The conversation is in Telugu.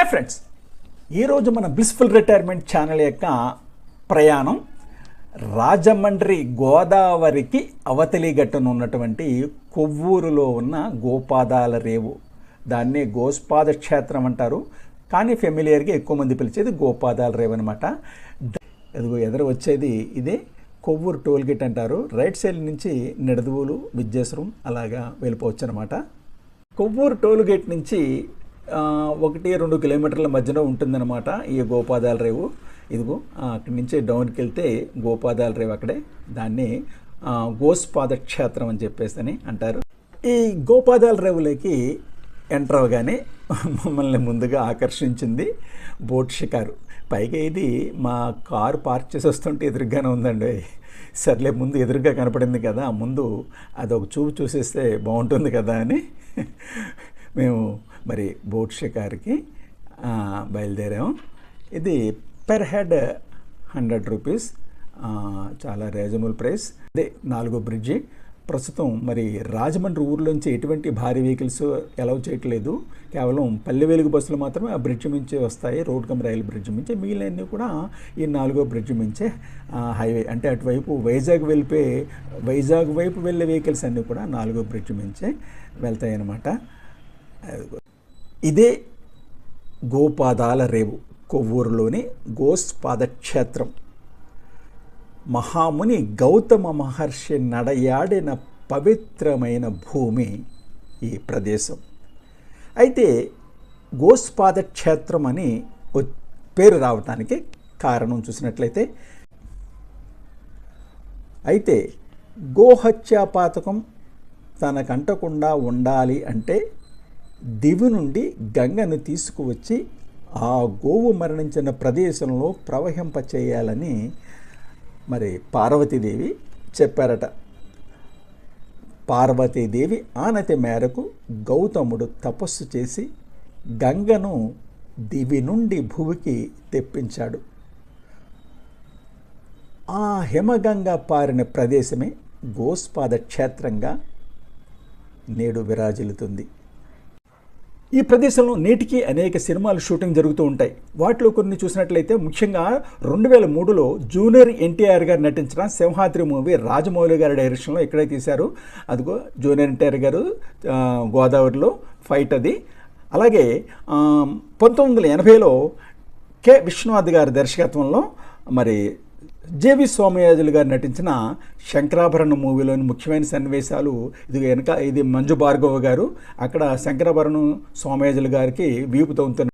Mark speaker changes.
Speaker 1: హాయ్ ఫ్రెండ్స్ ఈరోజు మన బ్లిస్ఫుల్ రిటైర్మెంట్ ఛానల్ యొక్క ప్రయాణం రాజమండ్రి గోదావరికి అవతలి గట్టున ఉన్నటువంటి కొవ్వూరులో ఉన్న గోపాదాల రేవు. దాన్నే గోస్పాద క్షేత్రం అంటారు. కానీ ఫెమిలియర్గా ఎక్కువ మంది పిలిచేది గోపాదాల రేవు అనమాట ఎదుగు ఎదురు వచ్చేది ఇదే కొవ్వూరు టోల్ గేట్ అంటారు. రైట్ సైడ్ నుంచి నిడదవులు విద్యేశ్వరం అలాగా వెళ్ళిపోవచ్చు అనమాట కొవ్వూరు టోల్ గేట్ నుంచి ఒకటి రెండు కిలోమీటర్ల మధ్యలో ఉంటుందన్నమాట ఈ గోపాదాల రేవు. ఇదిగో అక్కడి నుంచి డౌన్కి వెళ్తే గోపాదాల రేవు అక్కడే. దాన్ని గోస్పాద క్షేత్రం అని చెప్పేసి అని అంటారు. ఈ గోపాదాల రేవులోకి ఎంటర్ అవగానే మమ్మల్ని ముందుగా ఆకర్షించింది బోట్ షికారు. పైగా ఇది మా కారు పార్క్ చేసి వస్తుంటే ఎదురుగానే ఉందండి. సర్లే ముందు ఎదురుగా కనపడింది కదా ముందు అదొక చూపు చూసేస్తే బాగుంటుంది కదా అని మేము మరి బోట్ షికార్కి బయలుదేరాము. ఇది పెర్ హెడ్ హండ్రెడ్ రూపీస్ చాలా రీజనబుల్ ప్రైస్ అదే నాలుగో బ్రిడ్జి ప్రస్తుతం మరి రాజమండ్రి ఊర్లోంచి ఎటువంటి భారీ వెహికల్స్ అలౌ చేయట్లేదు. కేవలం పల్లె వెలుగు బస్సులు మాత్రమే ఆ బ్రిడ్జ్ నుంచి వస్తాయి. రోడ్ కమ్ రైలు బ్రిడ్జ్ నుంచి మిగిలినన్నీ కూడా ఈ నాలుగో బ్రిడ్జ్ మించే హైవే అంటే అటువైపు వైజాగ్ వెళ్ళిపోయి వైజాగ్ వైపు వెళ్ళే వెహికల్స్ అన్నీ కూడా నాలుగో బ్రిడ్జ్ మించే వెళ్తాయి అన్నమాట ఇదే గోపాదాల రేవు కొవ్వూరులోని గోస్పాద క్షేత్రం మహాముని గౌతమ మహర్షి నడయాడిన పవిత్రమైన భూమి ఈ ప్రదేశం. అయితే గోస్పాద క్షేత్రం అని పేరు రావటానికి కారణం చూసినట్లయితే అయితే గోహత్యా పాతకం తనకంటకుండా ఉండాలి అంటే దివి నుండి గంగను తీసుకువచ్చి ఆ గోవు మరణించిన ప్రదేశంలో ప్రవహింపచేయాలని మరి పార్వతీదేవి చెప్పారట. పార్వతీదేవి ఆనతి మేరకు గౌతముడు తపస్సు చేసి గంగను దివి నుండి భూమికి తెప్పించాడు. ఆ హిమగంగా పారిన ప్రదేశమే గోస్పాద క్షేత్రంగా నేడు విరాజిల్లుతుంది. ఈ ప్రదేశంలో నేటికి అనేక సినిమాలు షూటింగ్ జరుగుతూ ఉంటాయి. వాటిలో కొన్ని చూసినట్లయితే ముఖ్యంగా రెండు వేల మూడులో జూనియర్ ఎన్టీఆర్ గారు నటించిన సింహాద్రి మూవీ రాజమౌళి గారి డైరెక్షన్లో ఇక్కడే తీశారు అదిగో జూనియర్ ఎన్టీఆర్ గారు గోదావరిలో ఫైట్ అది. అలాగే పంతొమ్మిది వందల ఎనభైలో కె. విశ్వనాథ్ గారి దర్శకత్వంలో మరి జేవి సోమయాజులు గారు నటించిన శంకరాభరణం మూవీలోని ముఖ్యమైన సన్నివేశాలు ఇది వెనక ఇది మంజు భార్గవ గారు. అక్కడ శంకరాభరణం సోమయాజులు గారికి వీపు తవ్వుతున్న